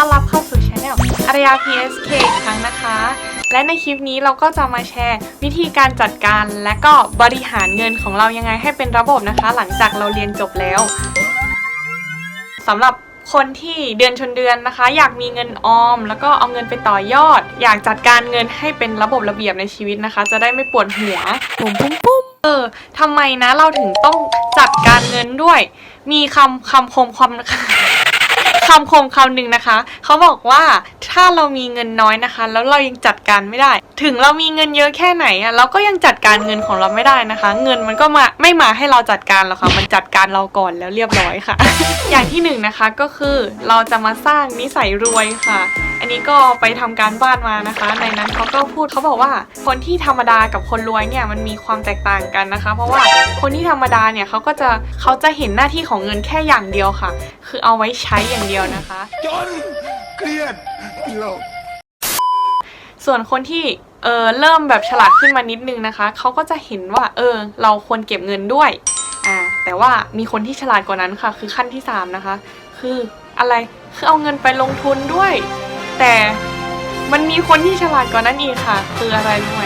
ต้อนรับเข้าสู่ช anel อารยา PSK อีกครั้งนะคะ และในคลิปนี้เราก็จะมาแชร์ วิธีการจัดการและก็บริหารเงินของเรายังไงให้เป็นระบบนะคะ หลังจากเราเรียนจบแล้วสำหรับคนที่เดือนชนเดือนนะคะ อยากมีเงินออม แล้วก็เอาเงินไปต่อยอด อยากจัดการเงินให้เป็นระบบระเบียบในชีวิตนะคะ จะได้ไม่ปวดหัวปุ่มปุ้มปุ้มเออทำไมนะเราถึงต้องจัดการเงินด้วย มีคำคำคมความ คำคมคำหนึ่งนะคะ เขาบอกว่าถ้าเรามีเงินน้อยนะคะ แล้วเรายังจัดการไม่ได้ ถึงเรามีเงินเยอะแค่ไหนอะเราก็ยังจัดการเงินของเราไม่ได้นะคะ เงินมันก็มาไม่มาให้เราจัดการหรอกค่ะ มันจัดการเราก่อนแล้วเรียบร้อยค่ะ อย่างที่หนึ่งนะคะก็คือเราจะมาสร้างนิสัยรวยค่ะ อันนี้ก็ไปทำการบ้านมานะคะ ในนั้นเขาก็พูดเขาบอกว่า คนที่ธรรมดากับคนรวยเนี่ยมันมีความแตกต่างกันนะคะ เพราะว่าคนที่ธรรมดาเนี่ยเขาก็จะเขาจะเห็นหน้าที่ของเงินแค่อย่างเดียวค่ะ คือเอาไว้ใช้อย่างเดียวนะคะ จนเครียดโลกส่วนคนที่เออเริ่มแบบฉลาดขึ้นมานิดนึงนะคะเขาก็จะเห็นว่าเออเราควรเก็บเงินด้วยอ่าแต่ว่ามีคนที่ฉลาดกว่านั้นค่ะ คือขั้นที่สามนะคะ คืออะไรคือเอาเงินไปลงทุนด้วย แต่มันมีคนที่ฉลาดกว่านั้นอีกค่ะ คืออะไรรู้ไหม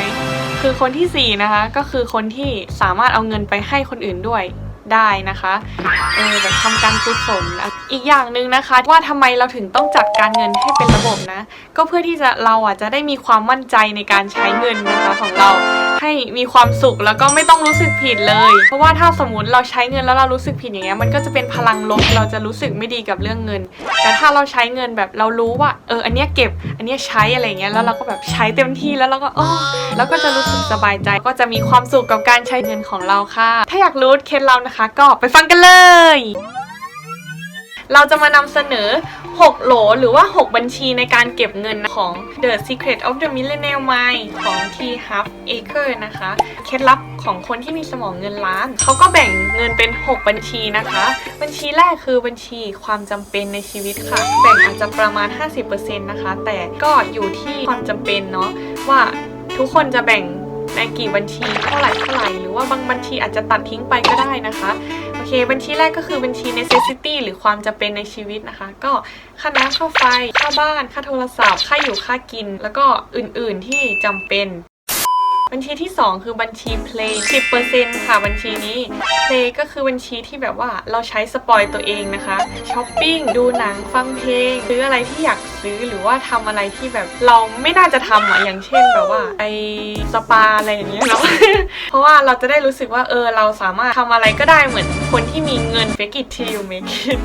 คือคนที่สี่นะคะ ก็คือคนที่สามารถเอาเงินไปให้คนอื่นด้วย ได้นะคะเออแบบทำการกุศลอีกอย่างหนึ่งนะคะ ว่าทำไมเราถึงต้องจัดการเงินให้เป็นระบบนะ ก็เพื่อที่จะเราอะจะได้มีความมั่นใจในการใช้เงินนะคะของเราให้มีความสุขแล้วก็ไม่ต้องรู้สึกผิดเลย เพราะว่าถ้าสมมติเราใช้เงินแล้วเรารู้สึกผิดอย่างเงี้ยมันก็จะเป็นพลังลบเราจะรู้สึกไม่ดีกับเรื่องเงิน แต่ถ้าเราใช้เงินแบบเรารู้ว่า เอออันเนี้ยเก็บ อันเนี้ยใช้อะไรเงี้ยแล้วเราก็แบบใช้เต็มที่แล้วเราก็อ๋อแล้วก็จะรู้สึกสบายใจ ก็จะมีความสุขกับการใช้เงินของเราค่ะ ถ้าอยากรู้เคล็ดลับนะคะก็ไปฟังกันเลย เราจะมานำเสนอ 6 โหลหรือว่า 6 บัญชีในการเก็บเงินของ The Secret of the Millionaire Mind ของ T Half Acre นะคะ เคล็ดลับของคนที่มีสมองเงินล้าน เขาก็แบ่งเงินเป็น 6 บัญชีนะคะ บัญชีแรกคือบัญชีความจำเป็นในชีวิตค่ะ แบ่งอาจจะประมาณ 50%นะคะ แต่ก็อยู่ที่ความจำเป็นเนาะว่าทุกคนจะแบ่ง ในกี่บัญชีเท่าไหร่เท่าไหร่หรือว่าบางบัญชีอาจจะตัดทิ้งไปก็ได้นะคะโอเค บัญชีแรกก็คือบัญชี necessity หรือความจำเป็นในชีวิตนะคะ ก็ค่าน้ำค่าไฟค่าบ้าน ค่าโทรศัพท์ ค่าอยู่ค่ากิน แล้วก็อื่นๆที่จำเป็น บัญชีที่ 2 คือบัญชี play 10%ค่ะบัญชีนี้ play ก็คือบัญชีที่แบบว่าเราใช้สปอยตัวเองนะคะช้อปปิ้งดูหนังฟังเพลงซื้ออะไรที่อยากซื้อหรือว่าทำอะไรที่แบบเราไม่น่าจะทำอะอย่างเช่นแบบว่าไปสปาอะไรอย่างเงี้ยเนาะเพราะว่าเราจะได้รู้สึกว่าเออเราสามารถทำอะไรก็ได้เหมือนคนที่มีเงิน fake it till you make it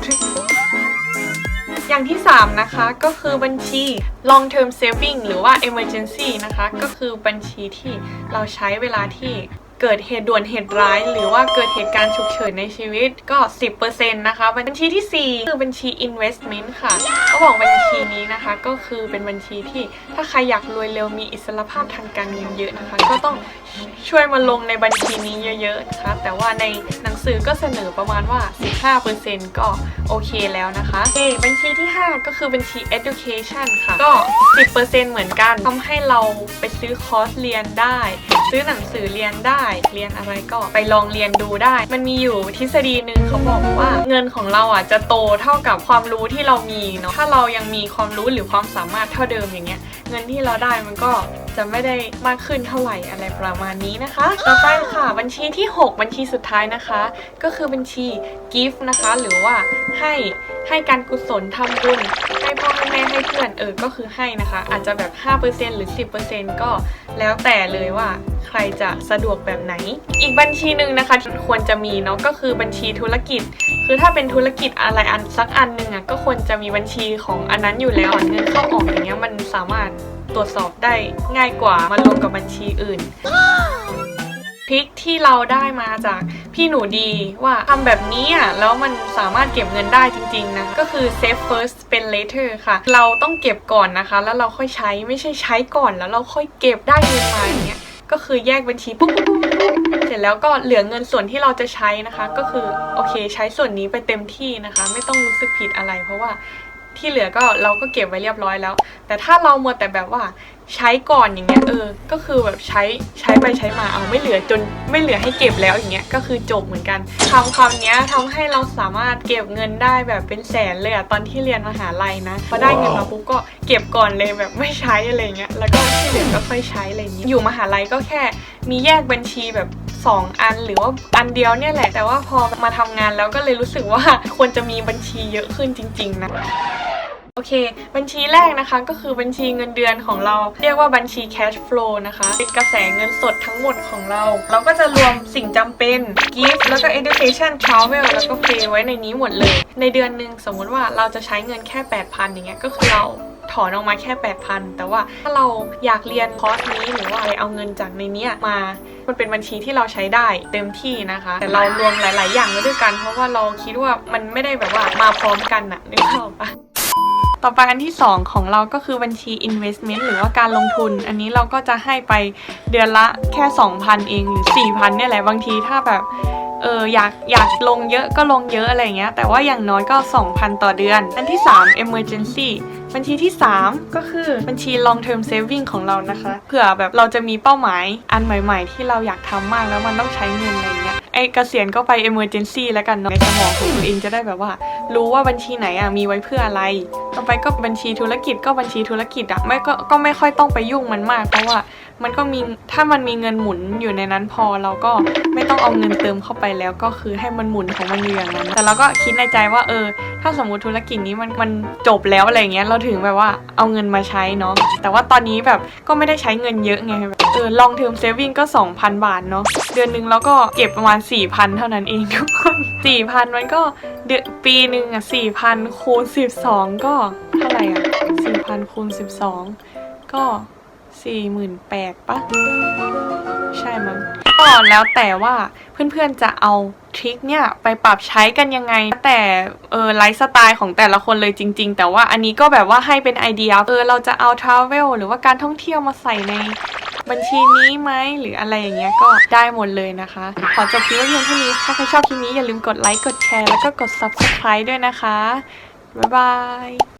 อย่างที่ 3 นะคะก็คือบัญชี long term saving หรือว่า emergency นะคะ ก็คือบัญชีที่เราใช้เวลาที่ เกิดเหตุด่วนเหตุร้าย หรือว่าเกิดเหตุการณ์ฉุกเฉินในชีวิตก็ 10%นะคะ บัญชีที่ 4 คือบัญชี investment ค่ะเขาบอกบัญชีนี้นะคะ ก็คือเป็นบัญชีที่ถ้าใครอยากรวยเร็วมีอิสรภาพทางการเงินเยอะนะคะ ก็ต้องช่วยมาลงในบัญชีนี้เยอะๆนะคะ แต่ว่าในหนังสือก็เสนอประมาณว่า 15%ก็โอเคแล้วนะคะโอเบัญชีที่ 5 ก็คือบัญชี education ค่ะ ก็ 10%เหมือนกันทำให้เราไปซื้อคอร์สเรียนได้ ซื้อหนังสือเรียนได้ เรียนอะไรก็ไปลองเรียนดูได้ มันมีอยู่ทฤษฎีหนึ่งเขาบอกว่า เงินของเราอะจะโตเท่ากับความรู้ที่เรามีเนาะถ้าเรายังมีความรู้หรือความสามารถเท่าเดิมอย่างเงี้ย เงินที่เราได้มันก็ จะไม่ได้มากขึ้นเท่าไหร่อะไรประมาณนี้นะคะ ต่อไปค่ะบัญชีที่ 6 บัญชีสุดท้ายนะคะ ก็คือบัญชี gift นะคะ หรือว่าให้ให้การกุศลทำบุญให้พ่อให้แม่ให้เพื่อนเออก็คือให้นะคะ อาจจะแบบ 5%หรือ 10%ก็แล้วแต่เลยว่าใครจะสะดวกแบบไหน อีกบัญชีหนึ่งนะคะควรจะมีเนาะก็คือบัญชีธุรกิจ คือถ้าเป็นธุรกิจอะไรอันสักอันหนึ่งอะก็ควรจะมีบัญชีของอันนั้นอยู่แล้วเงินเข้าออกอย่างเงี้ยมันสามารถ ตรวจสอบได้ง่ายกว่ามาลงกับบัญชีอื่นทริคที่เราได้มาจากพี่หนูดีว่าทำแบบนี้อะแล้วมันสามารถเก็บเงินได้จริงๆนะก็คือ save first spend later ค่ะ เราต้องเก็บก่อนนะคะ แล้วเราค่อยใช้ไม่ใช่ใช้ก่อนแล้วเราค่อยเก็บได้เงินมาอย่างเงี้ยก็คือแยกบัญชีปุ๊บเสร็จแล้วก็เหลือเงินส่วนที่เราจะใช้นะคะ ก็คือโอเคใช้ส่วนนี้ไปเต็มที่นะคะ ไม่ต้องรู้สึกผิดอะไร เพราะว่า ที่เหลือก็เราก็เก็บไว้เรียบร้อยแล้ว แต่ถ้าเรามัวแต่แบบว่าใช้ก่อนอย่างเงี้ยเออ ก็คือแบบใช้ใช้ไปใช้มาเอาไม่เหลือจนไม่เหลือให้เก็บแล้วอย่างเงี้ยก็คือจบเหมือนกันคำคำเนี้ยทำให้เราสามารถเก็บเงินได้แบบเป็นแสนเลยอะตอนที่เรียนมหาลัยนะพอได้เงินมาปุ๊บก็เก็บก่อนเลยแบบไม่ใช้อะไรเงี้ยแล้วก็ที่เหลือก็ค่อยใช้อะไรอย่างเงี้ยอยู่มหาลัยก็แค่มีแยกบัญชีแบบ สองอันหรือว่าอันเดียวเนี่ยแหละ แต่ว่าพอมาทำงานแล้วก็เลยรู้สึกว่าควรจะมีบัญชีเยอะขึ้นจริง ๆ นะโอเค บัญชีแรกนะคะก็คือบัญชีเงินเดือนของเรา เรียกว่าบัญชี cash flow นะคะ เป็นกระแสเงินสดทั้งหมดของเรา เราก็จะรวมสิ่งจำเป็น gift แล้วก็ education travel แล้วก็ pay ไว้ในนี้หมดเลย ในเดือนหนึ่งสมมุติว่าเราจะใช้เงินแค่ 8,000อย่างเงี้ยก็คือเรา ถอนออกมาแค่ 8,000 แต่ว่าถ้าเราอยากเรียนคอร์สนี้หรือว่าอะไรเอาเงินจากในเนี้ยมา มันเป็นบัญชีที่เราใช้ได้เต็มที่นะคะ แต่เรารวมหลาย ๆ อย่างไว้ด้วยกัน เพราะว่าเราคิดว่ามันไม่ได้แบบว่ามาพร้อมกันอะนึกออกปะ ต่อไปอันที่ 2 ของเราก็คือบัญชี investment หรือว่าการลงทุน อันนี้เราก็จะให้ไปเดือนละแค่ 2,000 เองหรือ 4,000เนี่ยแหละบางทีถ้าแบบเอออยากอยากลงเยอะก็ลงเยอะอะไรเงี้ยแต่ว่าอย่างน้อยก็ 2,000 ต่อเดือน อันที่ 3 emergency บัญชีที่ 3 ก็คือบัญชี long term saving ของเรานะคะเผื่อแบบเราจะมีเป้าหมายอันใหม่ ๆ ที่เราอยากทำมากแล้วมันต้องใช้เงินอะไร อ้เกษียณก็ไป emergency แล้วกันเนาะในสมองของตัวเองจะได้แบบว่า รู้ว่าบัญชีไหนอะมีไว้เพื่ออะไร ต่อไปก็บัญชีธุรกิจก็บัญชีธุรกิจอะไม่ก็ก็ไม่ค่อยต้องไปยุ่งมันมากเพราะว่า มันก็มีถ้ามันมีเงินหมุนอยู่ในนั้นพอเราก็ไม่ต้องเอาเงินเติมเข้าไปแล้วก็คือให้มันหมุนของมันอยู่อย่างนั้น แต่เราก็คิดในใจว่าเออ ถ้าสมมติธุรกิจนี้มันมันจบแล้วอะไรเงี้ยเราถึงแบบว่าเอาเงินมาใช้เนาะแต่ว่าตอนนี้แบบก็ไม่ได้ใช้เงินเยอะไงแบบเออ long term saving ก็ 2,000 บาทเนาะเดือนหนึ่งเราก็เก็บประมาณ 4,000 เท่านั้นเองทุกคน4,000 มันก็เดือนปีหนึ่งอะ4,000คูณ12 ก็เท่าไหร่อะ4,000คูณ12 ก็ 48,000ปะใช่มั้งก็แล้วแต่ว่าเพื่อนๆจะเอาทริคเนี่ยไปปรับใช้กันยังไง แต่เออไลฟ์สไตล์ของแต่ละคนเลยจริง ๆ แต่ว่าอันนี้ก็แบบว่าให้เป็นไอเดียเออเราจะเอาทราเวลหรือว่าการท่องเที่ยวมาใส่ในบัญชีนี้ไหมหรืออะไรอย่างเงี้ยก็ได้หมดเลยนะคะ ขอจบคลิปว้เพียงเท่านี้ถ้าใครชอบคลิปนี้อย่าลืมกดไลค์กดแชร์แล้วก็กด subscribe ด้วยนะคะ บ๊ายบาย